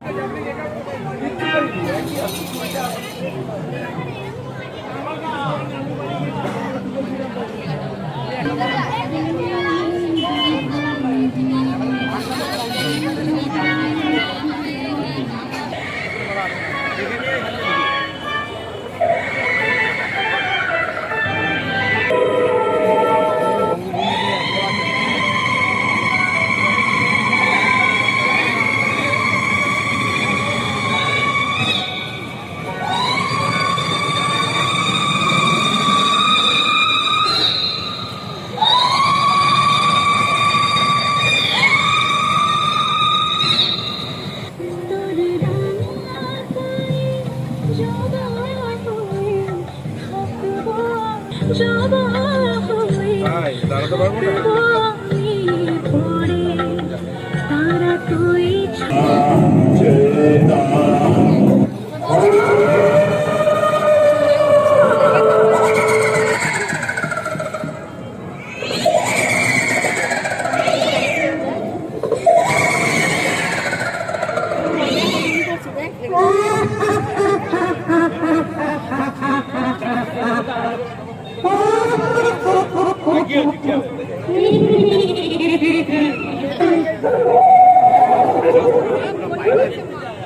Thank you. দাঁড়াতে পারব না? Thank you.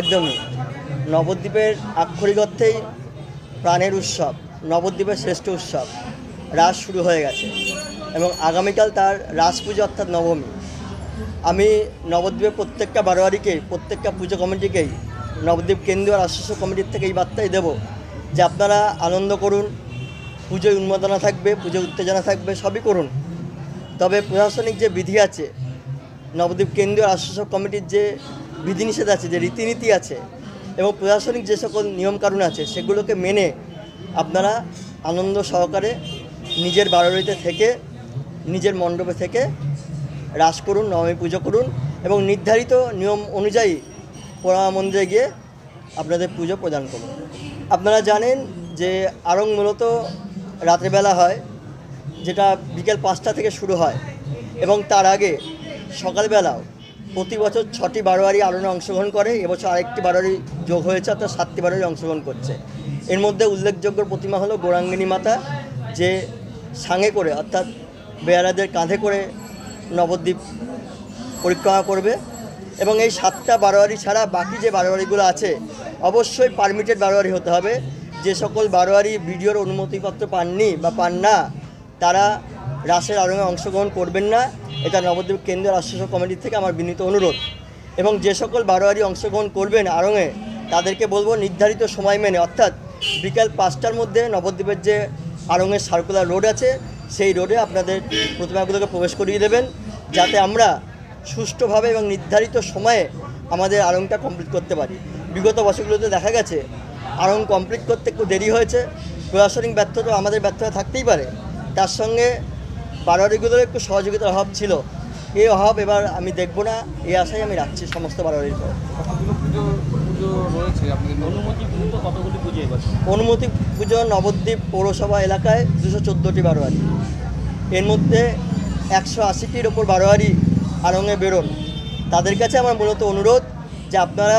একদমই নবদ্বীপের আক্ষরিক অর্থেই প্রাণের উৎসব, নবদ্বীপের শ্রেষ্ঠ উৎসব। রাস শুরু হয়ে গেছে এবং আগামীকাল তার রাস পুজো অর্থাৎ নবমী। আমি নবদ্বীপের প্রত্যেকটা বারোয়ারিকে, প্রত্যেকটা পুজো কমিটিকেই, নবদ্বীপ কেন্দ্রীয় রাষ্ট্র কমিটির থেকে এই বার্তাই দেব যে আপনারা আনন্দ করুন, পুজোয় উন্মাদনা থাকবে পুজো উত্তেজনা থাকবে, সবই করুন। তবে প্রশাসনিক যে বিধি আছে, নবদ্বীপ কেন্দ্রীয় রাষ্ট্র কমিটির যে বিধিনিষেধ আছে, যে রীতিনীতি আছে এবং প্রশাসনিক যে সকল নিয়মকানুন আছে, সেগুলোকে মেনে আপনারা আনন্দ সহকারে নিজের বাড়িতে থেকে, নিজের মণ্ডপে থেকে রাস করুন, নবমী পুজো করুন এবং নির্ধারিত নিয়ম অনুযায়ী পোড়া মন্দিরে গিয়ে আপনাদের পুজো প্রদান করুন। আপনারা জানেন যে আরং মূলত রাত্রেবেলা হয়, যেটা বিকেল পাঁচটা থেকে শুরু হয় এবং তার আগে সকালবেলাও প্রতি বছর ছটি বারোয়ারি আলোড়নে অংশগ্রহণ করে, এবছর আরেকটি বারোয়ারি যোগ হয়েছে, অর্থাৎ সাতটি বারোয়ারি অংশগ্রহণ করছে। এর মধ্যে উল্লেখযোগ্য প্রতিমা হলো গৌরাঙ্গিনী মাতা, যে সাঙে করে, অর্থাৎ বেয়ারাদের কাঁধে করে নবদ্বীপ পরিক্রমা করবে। এবং এই সাতটা বারোয়ারি ছাড়া বাকি যে বারোয়ারিগুলো আছে, অবশ্যই পারমিটেড বারোয়ারি হতে হবে। যে সকল বারোয়ারি ভিডিওর অনুমতিপত্র পাননি বা পান না, তারা রাসের আরঙে অংশগ্রহণ করবেন না। এটা নবদ্বীপ কেন্দ্রীয় রাষ্ট্র কমিটির থেকে আমার বিনীত অনুরোধ। এবং যে সকল বারোয়ারি অংশগ্রহণ করবেন আরঙে, তাদেরকে বলব নির্ধারিত সময় মেনে, অর্থাৎ বিকাল পাঁচটার মধ্যে নবদ্বীপের যে আরঙের সার্কুলার রোড আছে, সেই রোডে আপনাদের প্রতিমাগুলোকে প্রবেশ করিয়ে দেবেন, যাতে আমরা সুষ্ঠুভাবে এবং নির্ধারিত সময়ে আমাদের আড়ংটা কমপ্লিট করতে পারি। বিগত বছরগুলোতে দেখা গেছে আড়ং কমপ্লিট করতে একটু দেরি হয়েছে। প্রশাসনিক ব্যর্থতা আমাদের ব্যর্থতা থাকতেই পারে। তার সঙ্গে বারোয়ারিগুলোর একটু সহযোগিতার অভাব ছিল। এই অভাব এবার আমি দেখব না এই আশাই আমি রাখছি সমস্ত বারোয়ারির পর। কতগুলো পুজো পুজো রয়েছে? আপনাদের অনুমতি অনুমতি পুজো নবদ্বীপ পৌরসভা এলাকায় দুশো চোদ্দোটি বারোয়ারি। এর মধ্যে একশো আশিটির ওপর বারোয়ারি আড়ঙে বেরোন। তাদের কাছে আমার মূলত অনুরোধ যে আপনারা